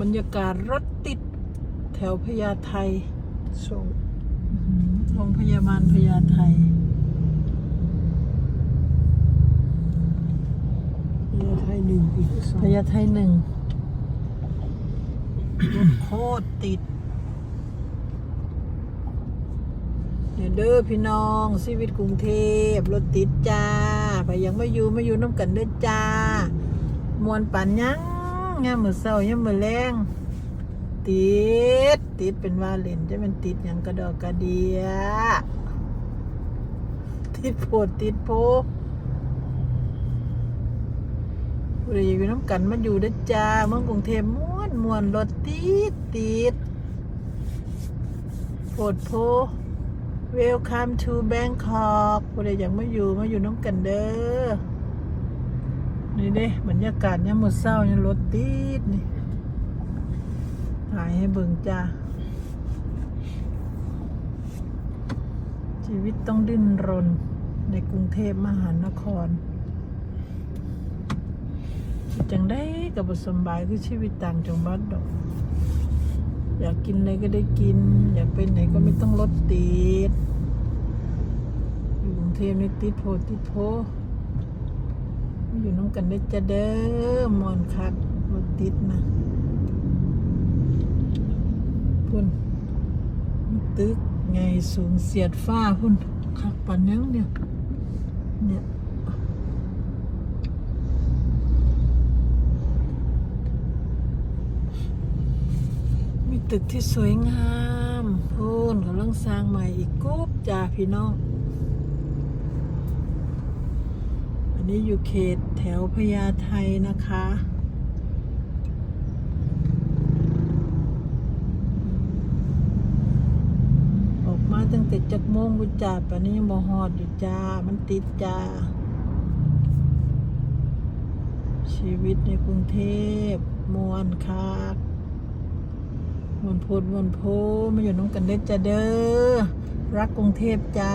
บรรยากาศรถติดแถวพญาไทส่งโรงพยาบาลพญาไทเรือไทยหนึ่งอีกสองพญาไทหนึ่งรถโคตรติดเดี๋ยวเด้อพี่น้องชีวิตกรุงเทพรถติดจ้าไปยังไม่อยู่ไม่อยู่น้ำกันเด้อจ้ามวนปันยัง งามมือเศร้ายังมือแรงติด ติดเป็นว่าเล่นจะเป็นติดอย่างกระดอกกระเดีย ติดโพดติดโพบริอยู่น้ำกันมาอยู่ด้จ้าเมืองกรุงเทพม้วนมวนรถติดติดโพดโพ Welcome to Bangkok ผู้ใดอยากมาอยู่มาอยู่น้ำกันเด้อ นี่เด้บรรยากาศยังหมดเศร้ายังรถติดนี่ถ่ายให้เบิ่งจ้าชีวิตต้องดิ้นรนในกรุงเทพมหานคร จังได้กับบสำบายคือชีวิตต่างจังหวัดดอก อยากกินอะไรก็ได้กิน อยากไปไหนก็ไม่ต้องรถติดอยู่กรุงเทพนี่ติดโพติดโพ อยู่น้องกันได้จะเด้อมอนคักรถติดนะพุ่นตึกไงสูงเสียดฟ้าพุ่นคักปันยังเนี่ยเนี่ยมีตึกที่สวยงาม พูนกำลังสร้างใหม่อีกกุ๊บจ้าพี่น้อง อั นี้อยู่เขตแถวพญาไทนะคะ ออกมาตั้งแต่จักโมงกุจ่าปานนี้ยังบ่ฮอดอยู่จ้า มันติดจ้า ชีวิตในกรุงเทพมวนคักมวนโพดมวนโพมาอยู่น้องกันเด้อจ้าเด้อ รักกรุงเทพจ้า